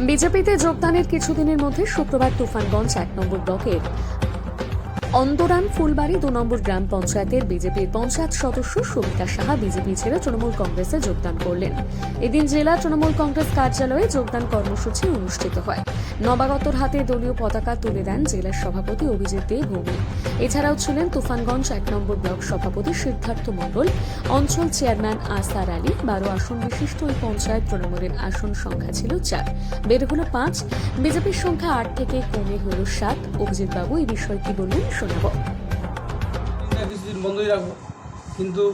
বিজেপিতে যোগদানের কিছুদিনের মধ্যে শুক্রবার তুফানগঞ্জ এক নম্বর ব্লকের অন্দরান ফুলবাড়ি দু নম্বর গ্রাম পঞ্চায়েতের বিজেপির পঞ্চায়েত সদস্য সবিতা সাহা বিজেপি ছেড়ে তৃণমূল কংগ্রেসে যোগদান করলেন। এদিন জেলা তৃণমূল কংগ্রেস কার্যালয়ে যোগদান কর্মসূচি অনুষ্ঠিত হয়। নবাগতর হাতে দলীয় পতাকা তুলে দেন জেলার সভাপতি অভিজিৎ দে ভৌমিক। এছাড়াও ছিলেন তুফানগঞ্জ এক নম্বর ব্লক সভাপতি সিদ্ধার্থ মণ্ডল। অঞ্চল চেয়ারম্যান আসার আলী। বারো আসন বিশিষ্ট ওই পঞ্চায়েত তৃণমূলের আসন সংখ্যা ছিল চার। বেড়ে হলো পাঁচ। বিজেপির সংখ্যা আট থেকে কমে হল সাত। অভিজিৎ বাবু, এই বিষয়টি বললেন শোনাব। এটা কিছুদিন বন্ধই রাখব। কিন্তু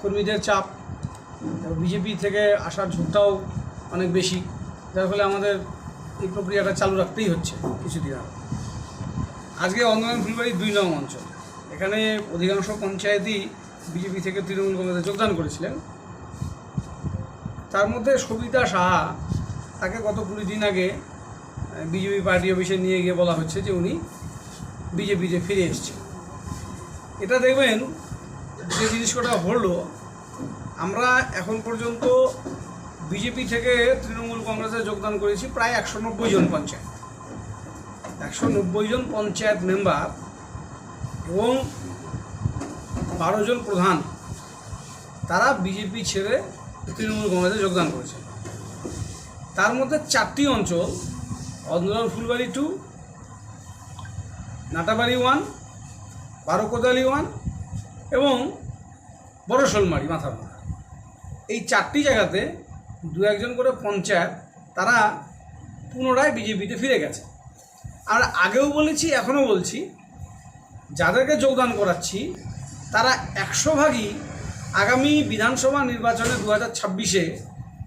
কর্মীদের চাপ বিজেপি থেকে আসার ঝোঁকটাও অনেক বেশি। যার ফলে আমাদের এই প্রক্রিয়াটা চালু রাখতেই হচ্ছে কিছুদিন আগে। আজকে অন্দরন ফুলবাড়ি দুই নং অঞ্চল। এখানে অধিকাংশ পঞ্চায়েতই বিজেপি থেকে তৃণমূল কংগ্রেসে যোগদান করেছিলেন। তার মধ্যে সবিতা সাহা, তাকে গত কুড়ি দিন আগে বিজেপি পার্টি অফিসে নিয়ে গিয়ে বলা হচ্ছে যে উনি বিজেপিতে ফিরে এসছে। এটা দেখবেন, যে জিনিস কটা হলো, আমরা এখন পর্যন্ত বিজেপি থেকে তৃণমূল কংগ্রেসে যোগদান করেছি প্রায় একশো নব্বই জন পঞ্চায়েত। একশো নব্বই জন পঞ্চায়েত মেম্বার এবং বারো জন প্রধান, তারা বিজেপি ছেড়ে তৃণমূল কংগ্রেসে যোগদান করেছে। তার মধ্যে চারটি অঞ্চল Andaran Phulbari two Natabari one, Barokodali one এবং বড় শোলমারি মাথাভাঙা এই চারটি জায়গাতে দু একজন করে পঞ্চায়েত, তারা পুনরায় বিজেপিতে ফিরে গেছে। আর আগেও বলেছি, এখনও বলছি, যাদেরকে যোগদান করাচ্ছি, তারা একশো ভাগই আগামী বিধানসভা নির্বাচনে দু হাজার ছাব্বিশে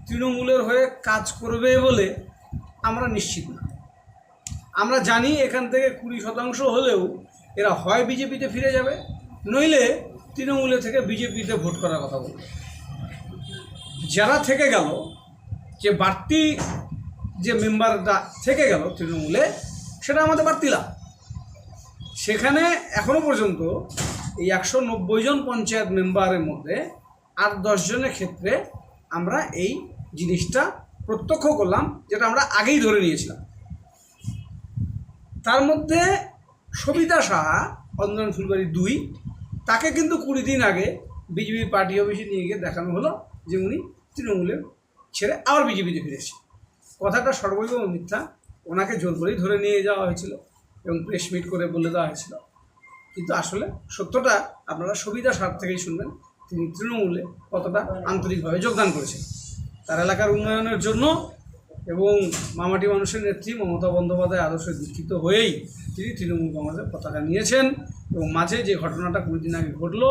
তৃণমূলের হয়ে কাজ করবে বলে আমরা নিশ্চিত না। আমরা জানি এখান থেকে কুড়ি শতাংশ হলেও এরা হয় বিজেপিতে ফিরে যাবে, নইলে তৃণমূলে থেকে বিজেপিতে ভোট করার কথা বলবে। যারা থেকে গেল, যে বাড়তি যে মেম্বারটা থেকে গেল তৃণমূলে, সেটা আমাদের বাড়তি লাভ। সেখানে এখনও পর্যন্ত এই একশো নব্বই জন পঞ্চায়েত মেম্বারের মধ্যে আট দশজনের ক্ষেত্রে আমরা এই জিনিসটা প্রত্যক্ষ করলাম, যেটা আমরা আগেই ধরে নিয়েছিলাম। তার মধ্যে সবিতা সাহা অন্দন ফুলবাড়ি দুই, তাকে কিন্তু কুড়ি দিন আগে বিজেপি পার্টি অফিসে নিয়ে গিয়ে দেখানো হলো যে উনি তৃণমূলের ছেড়ে আবার বিজেপিতে ফিরেছে কথাটা সর্বৈব মিথ্যা। ওনাকে জোর করেই ধরে নিয়ে যাওয়া হয়েছিল এবং প্রেস মিট করে বলে দেওয়া হয়েছিল। কিন্তু আসলে সত্যটা আপনারা সবিতা সার থেকেই শুনবেন। তিনি তৃণমূলে কতটা আন্তরিকভাবে যোগদান করেছেন। তার এলাকার উন্নয়নের জন্য এবং মামাটি মানুষের নেত্রী মমতা বন্দ্যোপাধ্যায় আদর্শে দীক্ষিত হয়েই তিনি তৃণমূল কংগ্রেসের পতাকা নিয়েছেন এবং মাঝে যে ঘটনাটা কুড়ি দিন আগে ঘটলো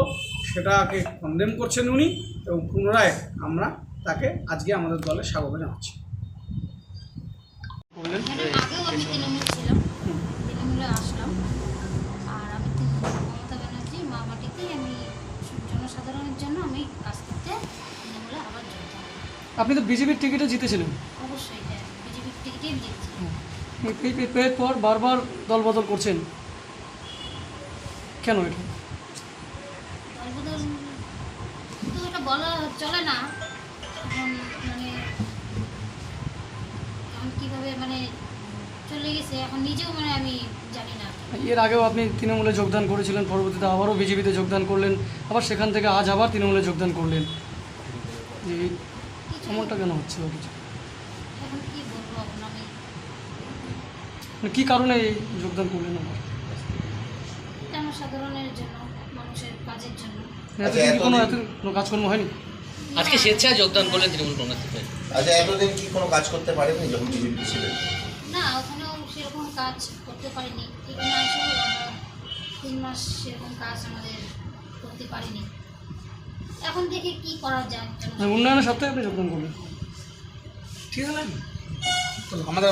সেটাকে কন্ডেম করছেন উনি এবং পুনরায় আমরা তাকে আজকে আমাদের দলে স্বাগত জানাচ্ছি। বললেন আগেও আমি তৃণমূল ছিলাম। তৃণমূলে আসলাম। আপনি তো বিজেপির টিকিটে জিতেছিলেন। অবশ্যই হ্যাঁ বিজেপির টিকিটেই জিতছি। বারবার দল বদল করছেন। কেন এটা? তো এটা বলা চলে না। মানে মানে চলে গেছে এখন নিজেও মানে আমি জানি না। এর আগেও আপনি তৃণমূলে যোগদান করেছিলেন পরবর্তীতে আবারও বিজেপিতে যোগদান করলেন আবার সেখান থেকে আজ আবার তৃণমূলে যোগদান করলেন। এমনটা কেন হচ্ছে বা কিছু? এখন কী বলব এখন মানে কী কারণে এই যোগদান করলেন আবার? জনসাধারণের জন্য মানুষের কাজের জন্য? এতদিন কি কোনো এত কোনো কাজকর্ম হয়নি? আজকে স্বেচ্ছায় যোগদান করলেন তৃণমূল কংগ্রেস থেকে আচ্ছা এতদিন কি কোনো কাজ করতে পারেনি যখন বিজেপি ছিলেন? না ওখানেও সেরকম কাজ করতে পারিনি। এখানে আসেও আমরা তিন মাস সেরকম কাজ আমাদের করতে পারিনি। এখন দেখি কি করা যায়? মানে উন্নয়নের সত্ত্বে আপনি যোগদান করবেন। ঠিক আছে? আমাদের